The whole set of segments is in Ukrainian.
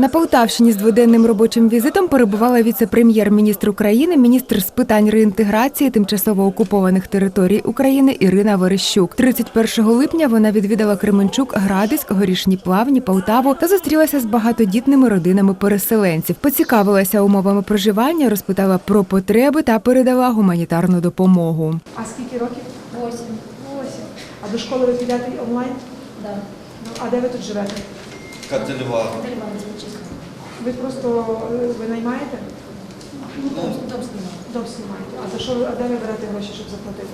На Полтавщині з дводенним робочим візитом перебувала віце-прем'єр-міністр України, міністр з питань реінтеграції тимчасово окупованих територій України Ірина Верещук. 31 липня вона відвідала Кременчук, Градиськ, Горішні Плавні, Полтаву та зустрілася з багатодітними родинами переселенців. Поцікавилася умовами проживання, розпитала про потреби та передала гуманітарну допомогу. А скільки років? Восемь. Восім. А до школи ви підете онлайн? Да. Ну, а де ви тут живете? Безпечный. Ви просто е, ви наймаєте? Ну, дом, снимал. Дом знімаєте. А за що ви- а де ви берете гроші, щоб заплатити?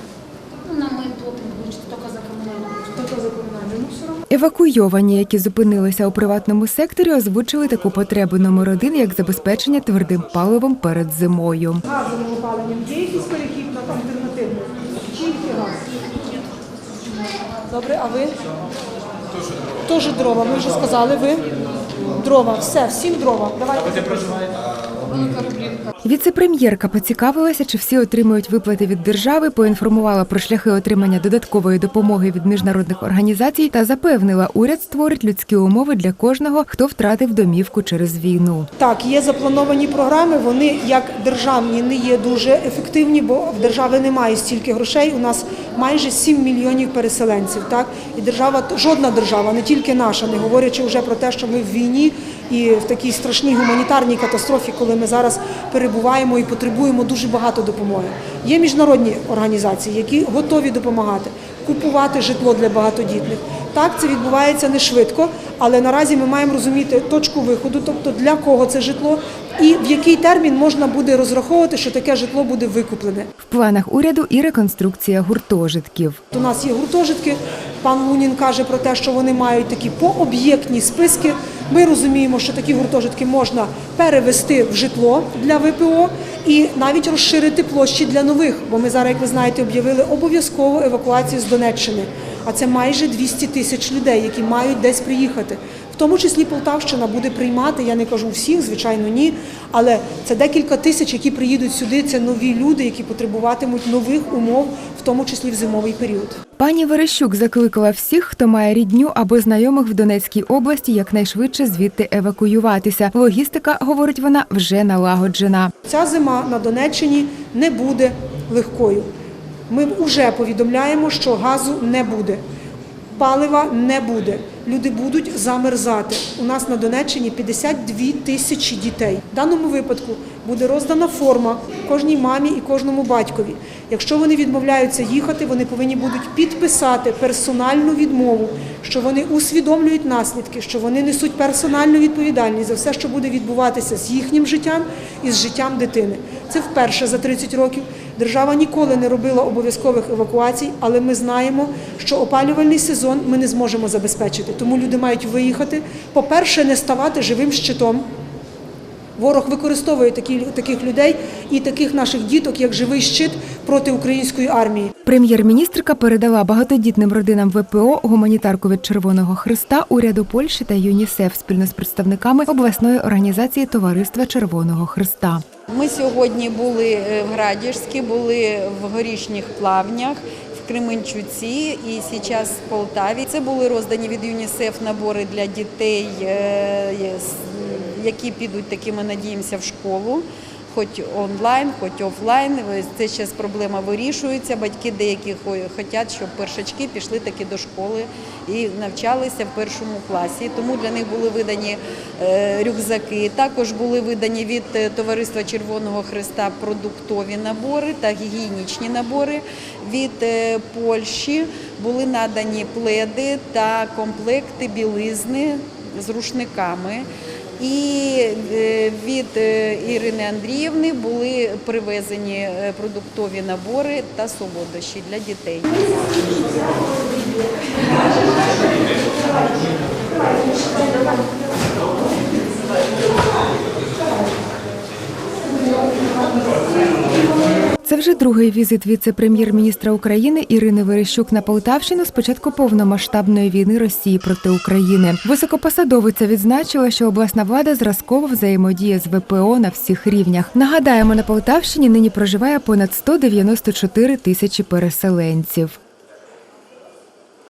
Ну, нам мы платим, значит, только за коммунальную услугу. За комунальне? Ну все одно. Евакуйовані, які зупинилися у приватному секторі, озвучили таку потребу номер один, як забезпечення твердим паливом перед зимою. Газовим опаленням є якийсь перехід на альтернативну? Тільки газ. Добре, а ви? Теж дрова. Ми вже сказали, ви? Дрова. Все, всім дрова. Давайте. Віце-прем'єрка поцікавилася, чи всі отримують виплати від держави, поінформувала про шляхи отримання додаткової допомоги від міжнародних організацій та запевнила, уряд створить людські умови для кожного, хто втратив домівку через війну. Так, є заплановані програми. Вони як державні не є дуже ефективні, бо в держави немає стільки грошей. У нас майже 7 мільйонів переселенців. Так і держава жодна держава, не тільки наша, не говорячи вже про те, що ми в війні і в такій страшній гуманітарній катастрофі, коли ми зараз перебуваємо і потребуємо дуже багато допомоги. Є міжнародні організації, які готові допомагати, купувати житло для багатодітних. Так, це відбувається не швидко, але наразі ми маємо розуміти точку виходу, тобто для кого це житло, і в який термін можна буде розраховувати, що таке житло буде викуплене. В планах уряду і реконструкція гуртожитків. У нас є гуртожитки. Пан Лунін каже про те, що вони мають такі пооб'єктні списки. Ми розуміємо, що такі гуртожитки можна перевести в житло для ВПО і навіть розширити площі для нових. Бо ми зараз, як ви знаєте, об'явили обов'язкову евакуацію з Донеччини. А це майже 200 тисяч людей, які мають десь приїхати. В тому числі Полтавщина буде приймати, я не кажу всіх, звичайно, ні. Але це декілька тисяч, які приїдуть сюди. Це нові люди, які потребуватимуть нових умов, в тому числі в зимовий період. Пані Верещук закликала всіх, хто має рідню або знайомих в Донецькій області, якнайшвидше звідти евакуюватися. Логістика, говорить вона, вже налагоджена. Ця зима на Донеччині не буде легкою. Ми вже повідомляємо, що газу не буде, палива не буде. Люди будуть замерзати. У нас на Донеччині 52 тисячі дітей. В даному випадку буде роздана форма кожній мамі і кожному батькові. Якщо вони відмовляються їхати, вони повинні будуть підписати персональну відмову, що вони усвідомлюють наслідки, що вони несуть персональну відповідальність за все, що буде відбуватися з їхнім життям і з життям дитини. Це вперше за 30 років. Держава ніколи не робила обов'язкових евакуацій, але ми знаємо, що опалювальний сезон ми не зможемо забезпечити. Тому люди мають виїхати. По-перше, не ставати живим щитом. Ворог використовує такі, таких людей і таких наших діток як живий щит проти української армії. Прем'єр-міністрка передала багатодітним родинам ВПО гуманітарку від Червоного Христа, уряду Польщі та ЮНІСЕФ спільно з представниками обласної організації Товариства Червоного Христа. Ми сьогодні були е, в Градіжській, були в горішніх плавнях. В Кременчуці і зараз в Полтаві. Це були роздані від ЮНІСЕФ набори для дітей, е, які підуть таки, ми надіємося, в школу, хоч онлайн, хоч офлайн. Це зараз проблема вирішується. Батьки деякі хочуть, щоб першачки пішли таки до школи і навчалися в першому класі. Тому для них були видані е, рюкзаки. Також були видані від е, Товариства Червоного Христа продуктові набори та гігієнічні набори. Від е, Польщі були надані пледи та комплекти білизни з рушниками. І е, від е, Ірини Андріївни були привезені е, продуктові набори та солодощі для дітей. Вже другий візит віце-прем'єр-міністра України Ірини Верещук на Полтавщину з початку повномасштабної війни Росії проти України. Високопосадовиця відзначила, що обласна влада зразково взаємодіє з ВПО на всіх рівнях. Нагадаємо, на Полтавщині нині проживає понад 194 тисячі переселенців.